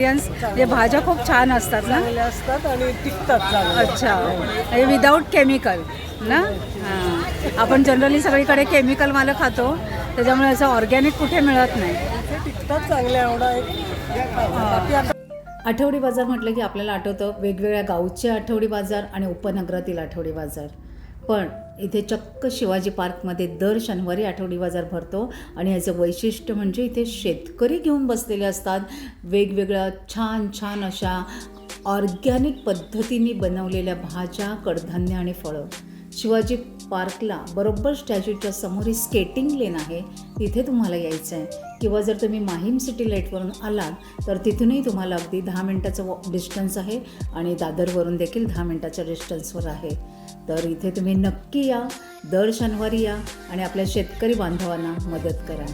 Experience जे भाज्या खूप छान असतात ना? असतात आणि टिकतात अच्छा. म्हणजे विदाऊट केमिकल ना? हां. आपण जनरली सगळीकडे केमिकल मालं खातो. त्याच्यामुळे असं ऑर्गॅनिक कुठे मिळत नाही. टिकतात चांगले एवढा आठवडी बाजार म्हटलं की आपल्याला आठवतं वेगवेगळ्या गावचे आठवडी बाजार आणि उपनगरातील आठवडी बाजार. पण इथे चक्क शिवाजी पार्कमध्ये दर शनिवारी आठवडी बाजार भरतो आणि याचं वैशिष्ट्य म्हणजे इथे शेतकरी घेऊन बसलेले असतात. वेगवेगळ्या छान छान अशा ऑर्गॅनिक पद्धतीने बनवलेल्या भाज्या कडधान्य आणि फळं. शिवाजी पार्कला बरोबर स्टॅच्यूच्या समोर ही स्केटिंग लेन आहे. तिथे तुम्हाला यायचं आहे किंवा जर तुम्ही माहीम सिटी लाईटवरून आलात तर तिथूनही तुम्हाला अगदी दहा मिनटाचं वॉ डिस्टन्स आहे आणि दादरवरून देखील दहा मिनटाच्या डिस्टन्सवर आहे. तर इथे तुम्ही नक्की या दर शनिवारी या आणि आपल्या शेतकरी बांधवांना मदत करा.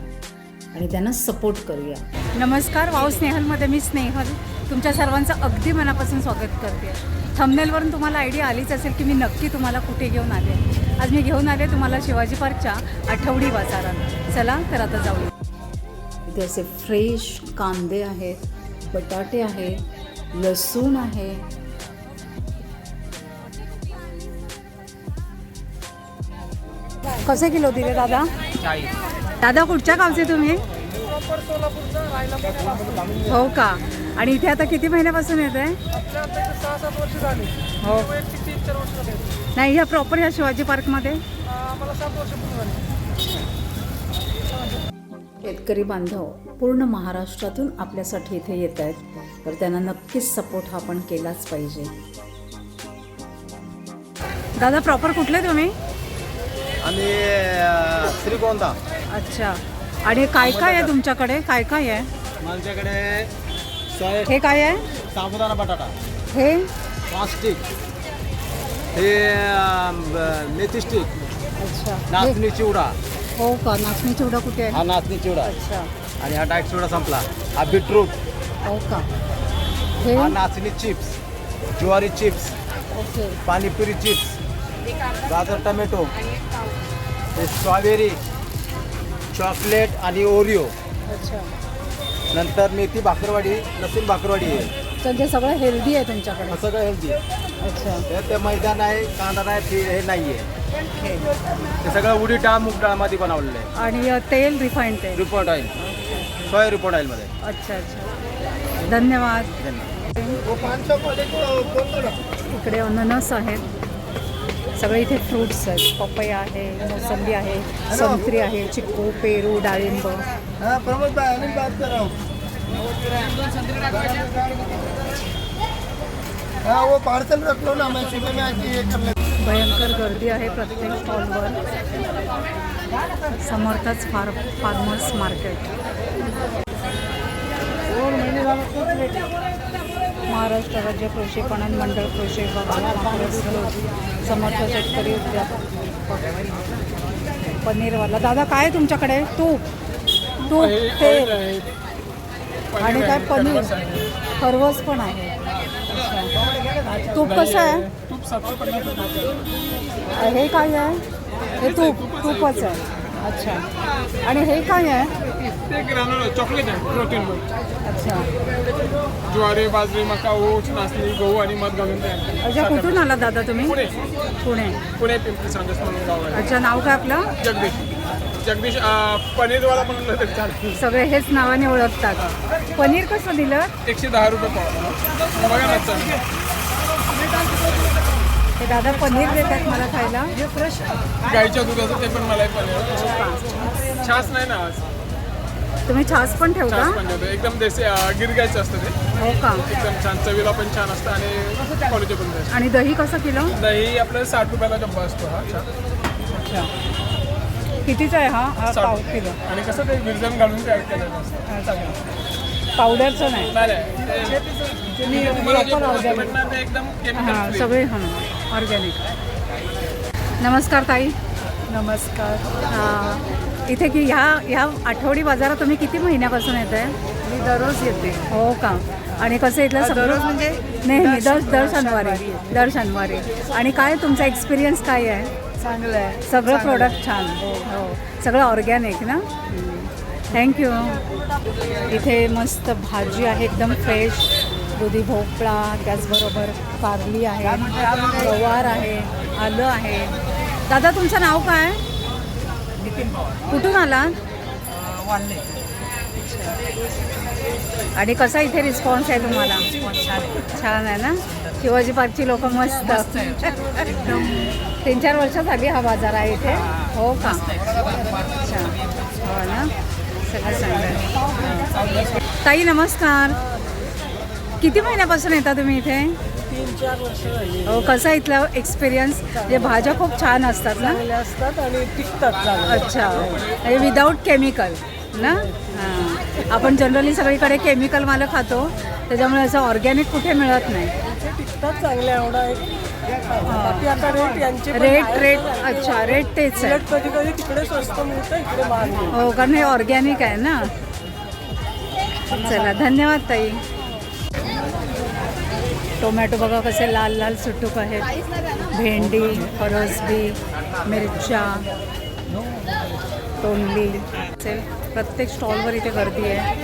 आणि त्यांना सपोर्ट करूया. नमस्कार वाव स्नेहलमध्ये मी स्नेहल. तुमच्या सर्वांचं अगदी मनापासून स्वागत करते. थंबनेलवरून तुम्हाला आयडिया आलीच असेल की मी नक्की तुम्हाला कुठे घेऊन आले. आज मी घेऊन आले तुम्हाला शिवाजी पार्कच्या आठवडी बाजारात. चला तर आता जाऊया. इथे असे फ्रेश कांदे आहेत बटाटे आहेत लसूण आहे कसे किलो दिले दादा? दादा कुठच्या गावचे तुम्ही? हो का? आणि इथे आता किती महिन्यापासून येत आहे? हो. नाही ह्या प्रॉपर ह्या शिवाजी पार्कमध्ये? शेतकरी बांधव पूर्ण महाराष्ट्रातून आपल्यासाठी इथे येत आहेत. तर त्यांना नक्कीच सपोर्ट हा आपण केलाच पाहिजे. दादा प्रॉपर कुठले तुम्ही? आणि श्रीगोंदा अच्छा. आणि काय काय आहे तुमच्याकडे? काय काय आहे? माझ्याकडे सोय हे काय आहे? साबुदाणा बटाटा. हे? पाच स्टिक हे अ, ब- मेथी स्टिक. अच्छा. हे- नाचणी चिवडा. हो का? नाचणी चिवडा कुठे आहे? हा नाचणी चिवडा. अच्छा. आणि हा डायट चिवडा संपला. हा बीटरूट. हो का? हे? हा नाचणी चिप्स. ज्वारी चिप्स. ओके. पाणीपुरी चिप्स. गाजर टमॅटो. स्ट्रॉबेरी चॉकलेट आणि ओरिओ. अच्छा. नंतर मेथी भाकरवाडी लसूण भाकरवाडी आहे. म्हणजे सगळं हेल्दी आहे तुमच्याकडे? सगळं हेल्दी अच्छा. हे ते मैदान आहे कांदा नाही ते हे नाही आहे ते सगळं उडी डाळ मूग डाळमध्ये बनवलेलं आहे. आणि अ, तेल रिफाईंड तेल? Refined oil. सोया रिपोर्ट ऑइलमध्ये अच्छा अच्छा. धन्यवाद. इकडे अननस आहेत. सगळे इथे फ्रूट्स आहेत. पपया आहे मोसंबी आहे संत्री आहे चिक्कू पेरू डाळिंब. पार्सल ना भयंकर गर्दी आहे प्रत्येक स्टॉलवर समर्थच फार फार्मर्स मार्केट महाराष्ट्र राज्य कृषी पणन मंडळ कृषी समर्थ शेतकरी उद्योग पनीरवाला दादा काय आहे तुमच्याकडे? तूप. तूप तेल आणि काय पनीर खरवस पण आहे. तूप कसं आहे? हे काय आहे? हे तूप तूपच आहे. अच्छा. आणि हे काय आहे? ते ग्रानोला चॉकलेट आहे प्रोटीन अच्छा. ज्वारी बाजरी मका ओट्स नाचणी गहू आणि मध घालून तयार केलं. अच्छा कुठून आला दादा तुम्ही? पुणे. पुणे. पुणे पिंपरी सांगस म्हणून गाव आहे. अच्छा नाव काय आपलं? जगदीश. जगदीश अं, पनीरवाला म्हणलं तरी चालेल. सगळे हेच नावाने ओळखतात. पनीर कसं दिलं? एकशे दहा रुपये पाव. बघा ना चल हे दादा पनीर देतात मला खायला. गाईच्या दुधाचं ते पण मला पनीर. छास नाही ना आज. तुम्ही छास पण ठेवता? देतो एकदम देसी अं, गिर गायचं असतं ते. हो का? एकदम छान. चवीला पण छान असतं आणि क्वालिटी पण आणि दही कसं किलो? दही आपल्याला साठ रुपयाला डब्बा असतो हा छान. अच्छा. कितीचा आहे हा? हा. पाव किलो. आणि कसं ते विरजन घालून तयार केलेलं असतं. चांगलं. पावडरचं नाही. नाही नाही. ते- मी तुम्हाला जे proper product organic. भेटणार ते एकदम हां free. सगळे हां ऑर्गॅनिक नमस्कार ताई. नमस्कार. हां. इथे की ह्या ह्या आठवडी बाजारात तुम्ही किती महिन्यापासून येत आहे मी दररोज येते. हो का? आणि कसं इथलं सगळं? दररोज म्हणजे नेहमी दर दर शनिवारी दर शनिवारी. आणि काय तुमचा एक्सपिरियन्स काय आहे? चांगलं आहे. सगळं प्रोडक्ट छान. हो. सगळं ऑर्गॅनिक ना? थँक्यू इथे मस्त भाजी आहे एकदम फ्रेश दुधी भोपळा त्याचबरोबर कारली आहे गवार आहे आलं आहे. दादा तुमचं नाव काय? कुठून आला? आणि कसा इथे रिस्पॉन्स आहे तुम्हाला? छान आहे. ना? शिवाजी पार्कची लोक मस्त. तीन चार वर्ष झाली हा बाजार आहे इथे. हो का? अच्छा. हो ना? सगळं चांगलं ताई नमस्कार. किती महिन्यापासून येता तुम्ही इथे? तीन चार वर्ष झाली. हो कसा इथला एक्सपिरियन्स म्हणजे भाज्या खूप छान असतात ना? असतात आणि टिकतात चांगले अच्छा. म्हणजे विदाऊट केमिकल ना? हां. आपण जनरली सगळीकडे केमिकल मालं खातो. त्याच्यामुळे असं ऑर्गॅनिक कुठे मिळत नाही. ते टिकतात चांगल्या एवढा एक बाकी आता रेट यांचे पण रेट आहेत. रेट अच्छा रेट तेच आहे. उलट कधी कधी तिकडे स्वस्त मिळतं इकडे महाग मिळतं. हो कारण हे ऑर्गॅनिक आहे ना. चला धन्यवाद ताई. टोमॅटो बघा कसे लाल लाल सुटूक आहेत. भेंडी फरसबी मिरच्या तोंडली. असेल प्रत्येक स्टॉलवर इथे गर्दी आहे.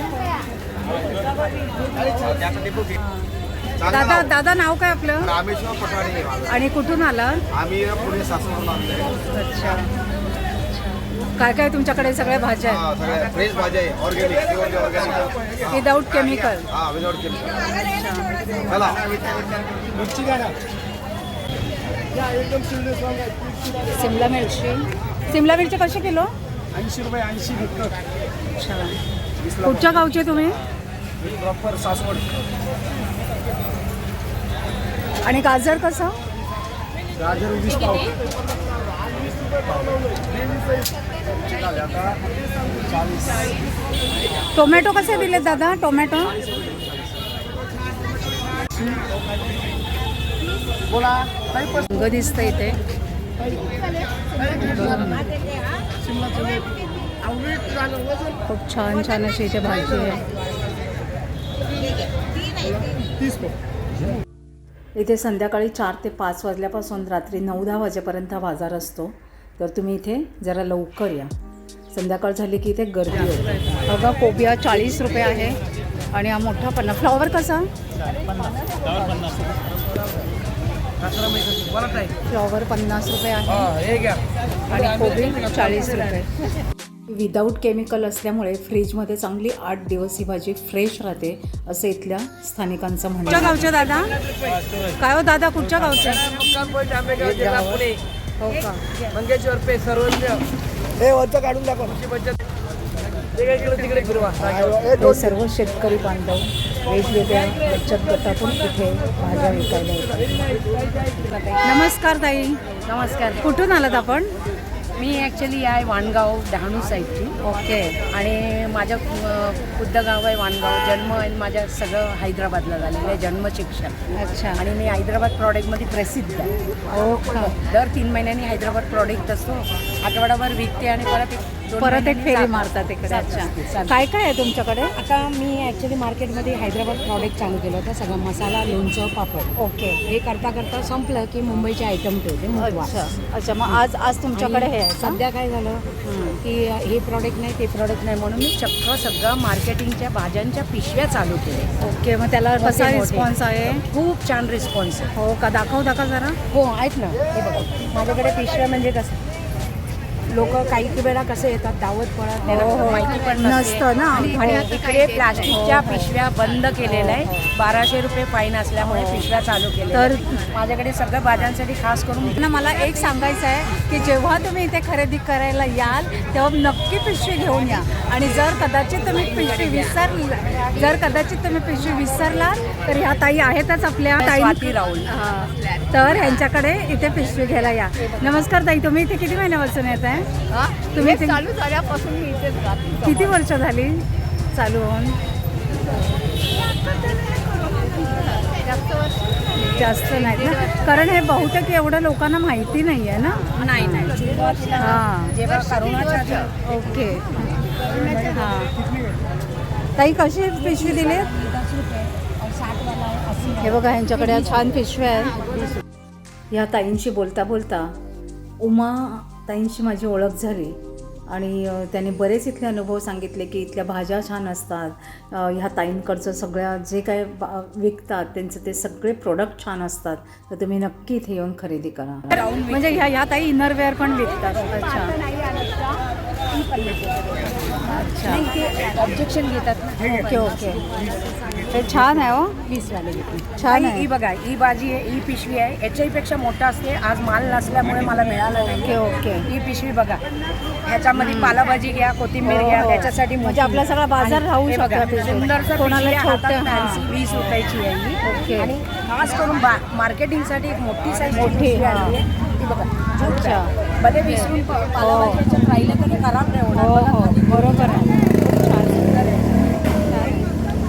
दादा दादा नाव काय आपलं. आणि कुठून आला आम्ही पुणे सासवडून आणले अच्छा. काय काय तुमच्याकडे सगळ्या भाज्या आहेत? हा सगळ्या फ्रेश भाज्या आहे. Organic purely organic without chemical हा विदाउट केमिकल चला. सिमला मिरची. सिमला मिरची कशी किलो? ऐंशी रुपये ऐंशी कुठच्या गावचे तुम्ही? प्रॉपर सासवड आणि गाजर कसं? गाजर वीस पाव. टोमॅटो कसे दिले दादा? टोमॅटो? बोला. रंग दिसतं इथे. खूप छान छान अशी इथे भाजी आहे. इथे संध्याकाळी चार ते पाच वाजल्यापासून रात्री नऊ दहा वाजेपर्यंत हा बाजार असतो. तर तुम्ही इथे जरा लवकर या. संध्याकाळ झाली की इथे गर्दी होते. बघा कोबिया चाळीस रुपये आहे आणि हा मोठा पन्नास. फ्लॉवर कसा? फ्लॉवर पन्नास रुपये आहे. हे घ्या आणि कोबी चाळीस रुपये. विदाऊट केमिकल असल्यामुळे फ्रीजमध्ये चांगली आठ दिवस ही भाजी फ्रेश राहते असं इथल्या स्थानिकांचं म्हणणं कुठच्या गावच्या दादा? काय हो दादा कुठच्या गावच्या हो का? मंगेश्वर पे सर्वज्ञ हे वरचं काढून दाखव. बचत. तिकडे किलो तिकडे फिरवा. हे सर्व शेतकरी बांधव वेगवेगळ्या बचत गटातून इथे भाज्या विकायला येतात. नमस्कार ताई. नमस्कार. कुठून आलात आपण? मी ॲक्च्युली आहे वाणगाव डहाणू साईडची. ओके. आणि माझं खुद्द गाव आहे वाणगाव जन्म आणि माझं सगळं हैदराबादला झालेलं आहे जन्म शिक्षण. अच्छा. आणि मी हैदराबाद प्रॉडक्टमध्ये प्रसिद्ध आहे. हो का दर तीन महिन्यांनी हैदराबाद प्रॉडक्ट असतो. आठवडाभर विकते आणि परत परत एक फेरी. मारतात इकडे. अच्छा. काय काय आहे तुमच्याकडे? आता मी ॲक्च्युली मार्केटमध्ये हैदराबाद प्रॉडक्ट चालू केलं होतं सगळं मसाला लोणचं पापड. ओके. हे करता करता संपलं की मुंबईचे आयटम मुखवास. अच्छा अच्छा. मग आज आज तुमच्याकडे हे? सध्या काय झालं की हे प्रॉडक्ट नाही ते प्रॉडक्ट नाही म्हणून मी चक्क सगळं मार्केटिंगच्या भाज्यांच्या पिशव्या चालू केल्या. ओके मग त्याला कसा. रिस्पॉन्स आहे? खूप छान रिस्पॉन्स आहे. हो का? दाखव दाखव जरा. हो आहेत ना. हे बघा. माझ्याकडे पिशव्या म्हणजे कसं? लोक काही वेळा कसं येतात दावत पडत हो, हो. माहिती पण नसतं. ना. आणि आणि इकडे प्लास्टिकच्या पिशव्या बंद केलेल्या आहे बाराशे रुपये फाईन असल्यामुळे पिशव्या चालू केल्या तर- माझ्याकडे सगळ्या भाज्यांसाठी खास करून मला एक सांगायचं आहे की जेव्हा तुम्ही इथे खरेदी करायला याल तेव्हा नक्की पिशवी घेऊन या. आणि जर कदाचित तुम्ही पिशवी विसर जर कदाचित तुम्ही पिशवी विसरलात तर ह्या ताई आहेतच आपल्या ताई राहुल. तर ह्यांच्याकडे इथे पिशवी घ्यायला या. नमस्कार ताई तुम्ही इथे किती महिन्यापासून येत आहे तुम्ही इथे- चालू झाल्यापासून मी इथेच राहते. किती वर्ष झाली चालू होऊन? जास्त वर्ष जास्त नाही ना? कारण हे बहुतेक एवढं लोकांना माहिती नाही आहे ना? नाही नाही. हां. जेव्हा करोनाच्या आधी ओके. हां. ताई कशी पिशवी दिली? हे बघा ह्यांच्याकडे या छान पिशव्या आहेत. या ताईंशी बोलता बोलता उमा ताईंशी माझी ओळख झाली. आणि त्यांनी बरेच इथले अनुभव सांगितले की इथल्या भाज्या छान असतात. ह्या ताईंकडचं सगळ्या जे काय विकतात त्यांचे ते सगळे प्रोडक्ट छान असतात. तर तुम्ही नक्की इथे येऊन खरेदी करा. म्हणजे ह्या ह्या ताई इनरवेअर पण विकतात. अच्छा. नाही ती ऑब्जेक्शन घेतात ना. ओके ओके ते छान आहे हो. वीसवाले घेतली. छान ही आहे. ही बघा ही भाजी आहे ही पिशवी आहे. याच्याही पेक्षा मोठा असते. आज माल नसल्यामुळे मला मिळालं ओके नाही ओके ही पिशवी बघा. ह्याच्यामध्ये पालाभाजी घ्या कोथिंबीर घ्या हो. त्याच्यासाठी म्हणजे आपला सगळा बाजार आणि राहू हे शकतो बघा. सुंदरसं कोणाला पिशवी आहे, छोटं, हातात हां. fancy, वीस रुपयाची आहे ही. ओके. आणि खास करून बा- मार्केटिंगसाठी एक मोठी साईज मोठी, पिशवी हां. आली आहे. ती बघा जूट अच्छा. आहे. भले विसरून प- राहिलं तरी खराब नाही होणार हो बघा हो. बरोबर आहे.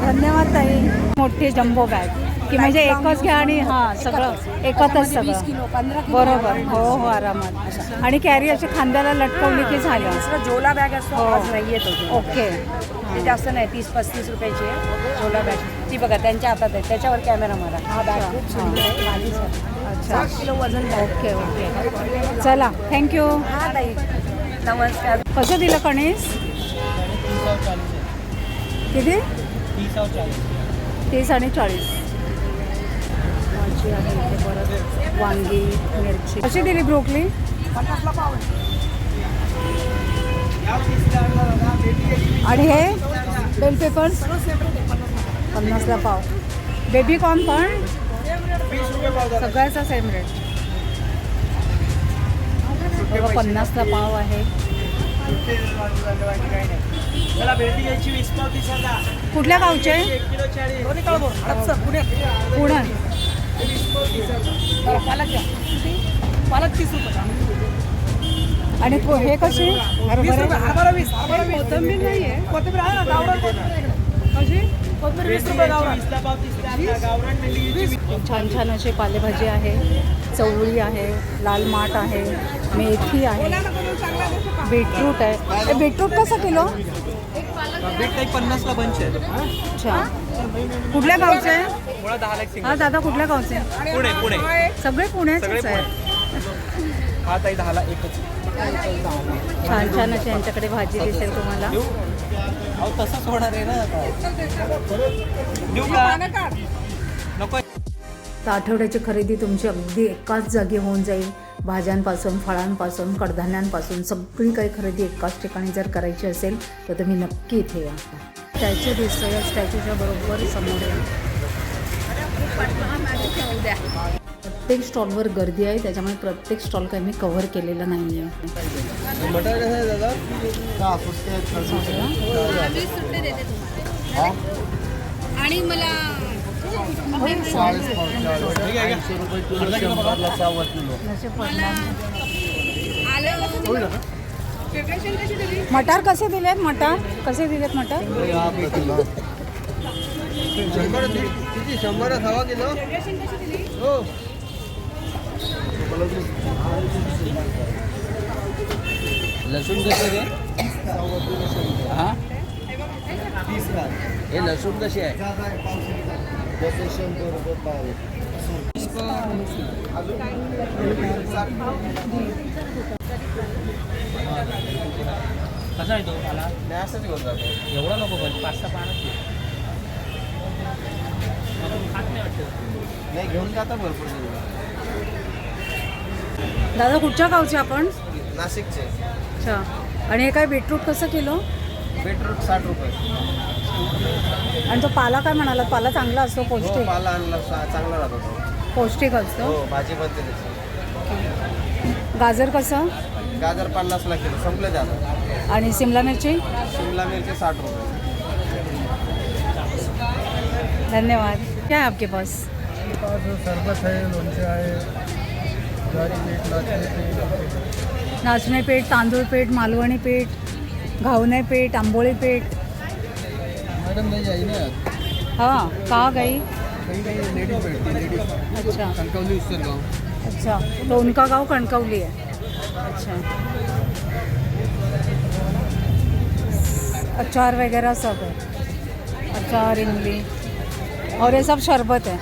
धन्यवाद ताई. मोठी जम्बो बॅग की म्हणजे एकच घ्या आणि हां सगळं. एकत्रच वीस सगळं. बरोबर. हो हो आरामात. आणि कॅरी अशी खांद्याला लटकवली की झालं. झोला बॅग असतो हो. आज नाहीये तो झोला. ओके. जास्त नाही तीस पस्तीस रुपयाची आहे. झोला बॅग ती बघा त्यांच्या हातात आहे. त्याच्यावर कॅमेरा मारा. हा बॅग खूप सुंदर आहे. अच्छा. किलो वजन ओके ओके. चला. थँक्यू हा ताई. नमस्कार. कसं दिलं कणीस? किती? तीस आणि चाळीस भाजी आहे इथे परत वांगी मिरची. कशी दिली ब्रोकली? आणि हे? बेल पेपर्स पन्नासला पाव. बेबी कॉर्न पण? सगळ्याचा सेम रेट पन्नासला पाव आहे. कुठल्या गावचे? पुणे. आणि को- हे कसे हरभरे? कोथिंबीर नाहीये. कोथिंबीर आहे ना गावरान कशी? कोथिंबीर वीस रुपये गावरान. छान छान असे पालेभाजी आहे. चवळी आहे लाल माठ आहे मेथी आहे. बीटरूट आहे. हे बीटरूट कसं किलो? पन्नासला बंच आहे. अच्छा. कुठल्या गावचे आहे? हा दादा कुठल्या गावचे? आहे? पुणे पुणे. सगळे पुण्याचेच आहे हा ताई दहाला एकच. छान छान अशी यांच्याकडे भाजी दिसेल तुम्हाला. अहो तसंच होणार आहे ना देऊ का? नको. तर आठवड्याची खरेदी तुमची अगदी एकाच जागी होऊन जाईल. भाज्यांपासून फळांपासून कडधान्यांपासून सगळी काही खरेदी एकाच ठिकाणी जर करायची असेल तर तुम्ही नक्की इथे या. स्टॅच्यू दिसतो या स्टॅच्यूच्या बरोबर समोर या. प्रत्येक स्टॉलवर गर्दी आहे त्याच्यामुळे प्रत्येक स्टॉल काही मी कव्हर केलेलं नाही आहे आणि मला असे पडणार. आलं प्रिपरेशन कशी दिली मटार कसे दिलेत मटार? कसे दिलेत मटार? शंभर किती शंभर हवा किलो हो लसूण कसं रे हा? हे लसूण कशी आहे? कसा आहे तो मला असंच घेऊन जातो एवढा नको पण पाच सहा पानं खात नाही वाटतं नाही घेऊन जाता भरपूर दादा कुठच्या गावचे आपण? नाशिकचे. अच्छा. आणि हे काय बीटरूट कसं किलो? बीटरूट साठ रुपये. आणि तो पाला काय म्हणाला पाला चांगला असतो हो पौष्टिक? पाला आणला चा- चांगला राहतो तो. पौष्टिक असतो? हो भाजी बनते त्याची. गाजर कसं? गाजर पन्नासला किलो संपले ते आता. आणि सिमला मिरची? शिमला मिरची साठ रुपये. धन्यवाद. क्या है आपके पास? सरबत आहे लोणचे आहे ज्वारी पीठ नाचणी पीठ नाचणे पेठ तांदूळ पेठ मालवणी पेठ घावणे पेठ आंबोळी पेठ हां का गाई अच्छा अच्छा. तो उनका गाव. कणकवली है अच्छा. अचार वगैरह सब है अचार इमली. और ये सब शरबत है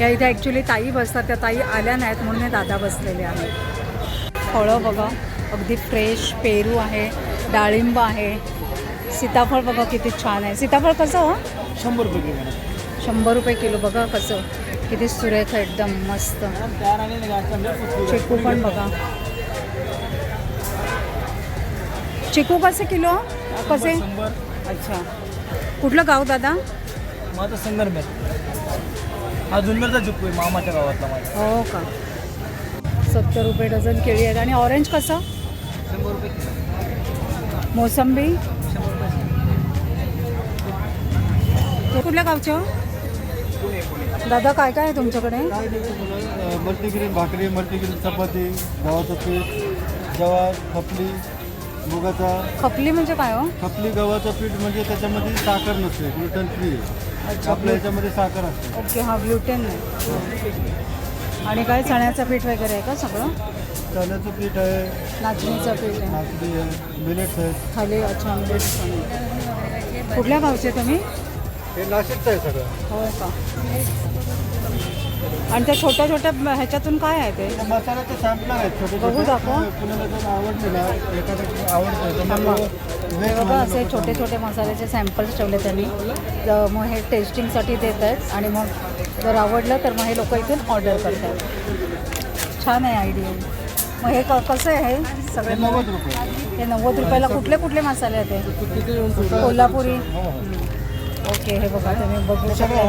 या इथे ॲक्च्युली ताई बसतात. त्या ताई आल्या नाहीत म्हणून दादा बसलेले आहेत. फळं बघा. अगदी फ्रेश पेरू आहे डाळिंब आहे. सीताफळ बघा किती छान आहे. सीताफळ कसं हो? शंभर रुपये किलो शंभर रुपये किलो. बघा कसं. किती सुरेख आहे एकदम मस्त. चिकू पण बघा. चिकू कसे किलो? कसे? अच्छा. कुठलं गाव दादा? माझं संगमनेर हा जुन्नरचा चिक्कू आहे मामाच्या गावातला हो का. सत्तर रुपये डझन केळी आहेत. आणि ऑरेंज कसं? शंभर रुपये किलो. मोसंबी? कुठल्या गावचे हो? दादा काय काय आहे तुमच्याकडे? मल्टीग्रेन भाकरी मल्टीग्रेन चपाती गव्हाचं पीठ जवार खपली मुगाचा. खपली म्हणजे काय हो? खपली गव्हाचं पीठ म्हणजे त्याच्यामध्ये साखर नसते ग्लुटन फ्री आपल्या याच्यामध्ये साखर असते. ओके हा ग्लुटेन नाही आणि काय चण्याचं पीठ वगैरे आहे का सगळं? चण्याचं पीठ आहे. नाचणीचं पीठ आहे. नाचणी आहे. मिलेट्स आहेत खाली अच्छा मिलेट्स पण आहे. कुठल्या गावचे तुम्ही? हे नाशिकचं आहे सगळं. हो का? आणि त्या छोट्या छोट्या ह्याच्यातून काय आहे ते? मसाल्याचे सॅम्पलर आहेत छोटे बघू छोटे दाखव. जर आवडले ना एखाद्या आवडतं तर मग हे बघा असे छोटे छोटे मसाल्याचे सॅम्पल्स ठेवले त्यांनी. तर मग हे टेस्टिंगसाठी देत आहेत. आणि मग जर आवडलं तर मग हे लोक इथून ऑर्डर करतात. छान आहे आयडिया मग हे क कसं आहे हे? सगळे हे नव्वद रुपये. हे नव्वद रुपयाला कुठले कुठले मसाले आहेत हे? कोल्हापुरी. ओके हे बघा तुम्ही बघू हे शकता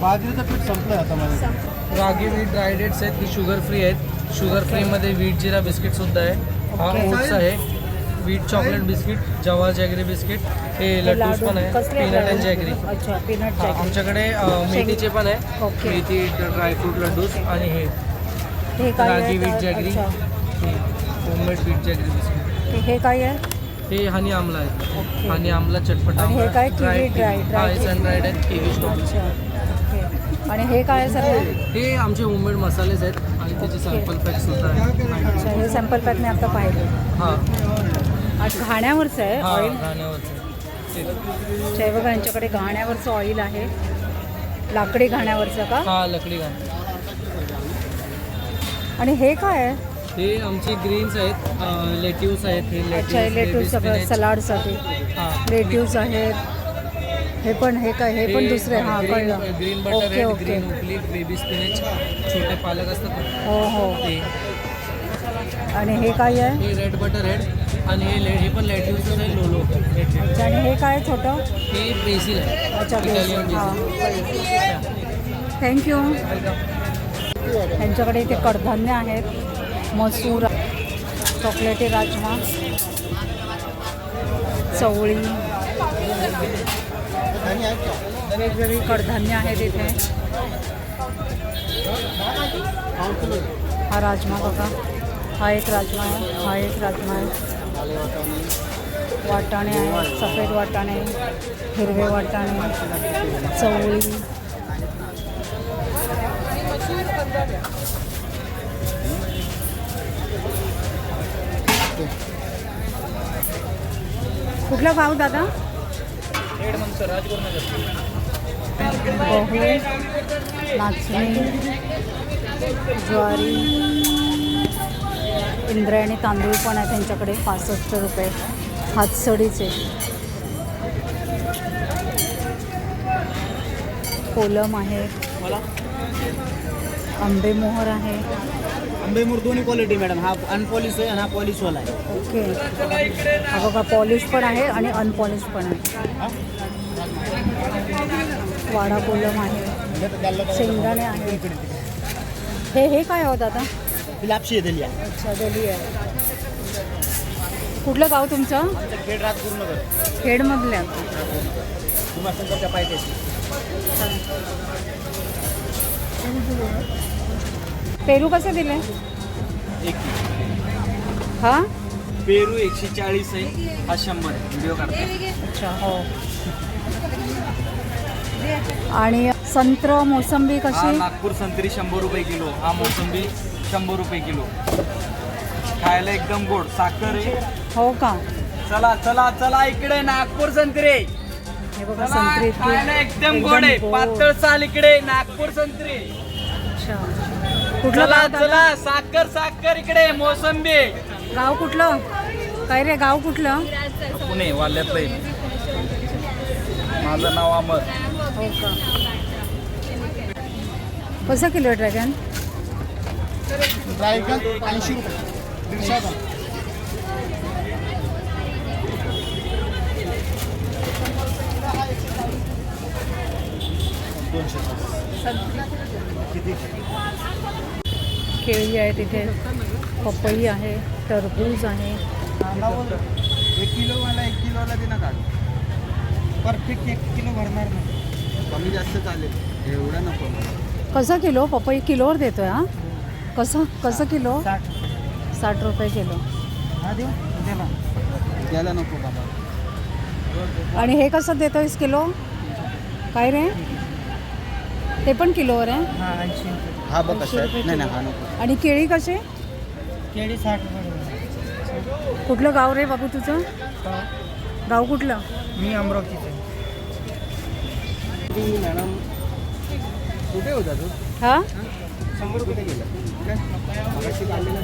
बाजरीचं पीठ संपलं आता माझं. रागी वीट ड्राय डेट्स आहेत ही शुगर फ्री आहेत. शुगर फ्रीमध्ये वीट जिरा बिस्किट सुद्धा आहे. हा. ओट्स आहे. वीट चॉकलेट बिस्किट जवार जॅगरी बिस्किट हे लड्डूस लाडू. पण आहे पीनट अँड? जॅगरी अच्छा पीनट हा, आमच्याकडे मेथीचे पण आहे. मेथी ड्रायफ्रूट लड्डूस आणि हे. काय रागी आहे? Wheat jaggery homemade wheat jaggery biscuit हे- काय आहे? हे हनी आमला आहे. हनी आमला चटपट हे काय? ड्राय. सनड्राईड आहेत केवी आणि हे काय आहे सर? हे आमचे होममेड मसालेच आहेत आणि त्याचे सॅम्पल पॅक सुद्धा हे सॅम्पल पॅक मी आता पाहिले. हां. घाण्यावरचं आहे ऑइल बघा यांच्याकडे घाण्यावरचं ऑइल आहे. लाकडी घाण्यावरचं का? हा लकडी घाण. आणि हे काय आहे? हे आमचे ग्रीन्स आहेत लेट्यूस आहेत हे अच्छा लेटूस सगळं सलाडसाठी. हां. लेट्यूस आहेत हे पण हे काय हे पण दुसरे हां ग्रीन कळलं. Butter okay okay. Baby spinach छोटे पालक असतात हो हो. आणि हे काय आहे? हे रेड बटर रेड आणि हे हे पण लेट्यूसच आहे लोलो अच्छा आणि हे काय छोटं? हे ब्रेझिल आहे. अच्छा इटालियन हां. थँक्यू यांच्याकडे इथे कडधान्य आहेत. मसूर चॉकलेटी राजमा चवळी. वेगवेगळी कडधान्य आहेत इथे. हा राजमा बघा. हा एक राजमा आहे. हा एक राजमा आहे. वाटाणे. आहेत सफेद वाटाणे हिरवे वाटाणे चवळी. कुठलं भाव दादा? गहू नाचणी ज्वारी. इंद्रायणी तांदूळ पण आहे त्यांच्याकडे पासष्ट रुपये. हातसडीचे. कोलम आहे. आंबे मोहर आहे. आंबेमूर दोन्ही क्वालिटी मॅडम हा अनपॉलिश आहे आणि हा पॉलिशवाला आहे. ओके. हा बघा पॉलिश पण आहे आणि अनपॉलिश पण आहे. वाडा कोलम आहे. शेंगदाणे आहे हे हे काय होत आता? लापशी आहे दलिया. अच्छा दिली आहे कुठलं गाव तुमचं? खेड राजपूरनगर खेडमधल्या भीमाशंकरच्या पायथ्याशी. पेरू कसे दिले एक हा? पेरू एकशे चाळीस आहे हा शंभर आहे. व्हिडिओ काढतो. अच्छा हो. आणि संत्र मोसंबी कशी? नागपूर संत्री शंभर रुपये किलो. हा मोसंबी शंभर रुपये किलो. खायला एकदम गोड. साखर आहे. हो का? चला चला चला इकडे नागपूर संत्रे. हे बघा संत्री इतकी खायला एकदम गोड आहे. गोड. पातळ साल इकडे नागपूर संत्री. अच्छा. कुठलं चला गाव दादा? चला साखर साखर इकडे मोसंबी. गाव कुठलं? काय रे गाव कुठलं? पुणे वाल्यातलं आहे. माझं नाव अमर. हो का? कसं किलो ड्रॅगन? ड्रायगन ऐंशी रुपये. दीडशे. केळी आहे तिथे पपई आहे टरबूज आहे. एक किलो मला एक किलोला दे ना काढ परफेक्ट एक किलो भरणार नाही. कमी जास्त चालेल एवढं नको. कसं किलो? पपई किलोवर देतोय हा? कसं कसं किलो? साठ. साठ रुपये किलो. हा देऊ. द्याला द्यायला नको बाबा. आणि हे कसं देतोयस किलो? काय रे? ते पण किलोवर आहे? हा हा बघ कसं आहे. नाही नाही हा नको. आणि केळी कसे केळी साठ रुपये कुठलं गाव रे बाबू तुझं? गाव? कुठलं? मी अमरावतीचे मॅडम कुठे होता तू? हा?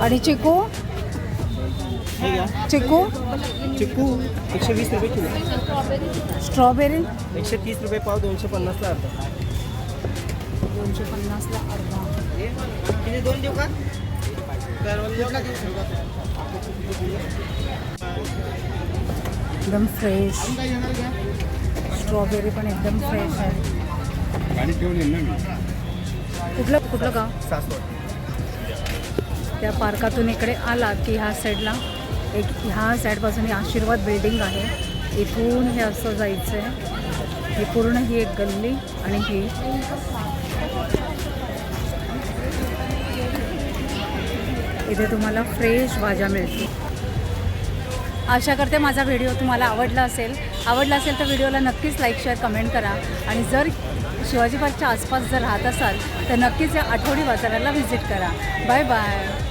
आणि चिकू चिकू चिक्कू? एकशे वीस रुपये किलो। स्ट्रॉबेरी? एकशे तीस रुपये पाव दोनशे पन्नासला अर्धा। दोनशे पन्नासला अर्धा। किती दोन देऊ का? एकदम फ्रेश स्ट्रॉबेरी पण एकदम फ्रेश आहे. पाणी ठेवून येईल ना मी. कुठलं कुठलं गाव? सासवड. त्या पार्कातून इकडे आला की ह्या साईडला एक ह्या साईडपासून ही आशीर्वाद बिल्डिंग आहे. इथून हे असं जायचं आहे ही पूर्ण ही एक गल्ली आणि ही इथे तुम्हाला फ्रेश भाज्या मिळतील. आशा करते माझा व्हिडिओ तुम्हाला आवडला असेल. आवडला असेल तर व्हिडिओला नक्कीच लाईक शेअर कमेंट करा. आणि जर शिवाजी पार्कच्या आसपास जर राहत असाल तर नक्कीच या आठवडी बाजाराला व्हिजिट करा. Bye bye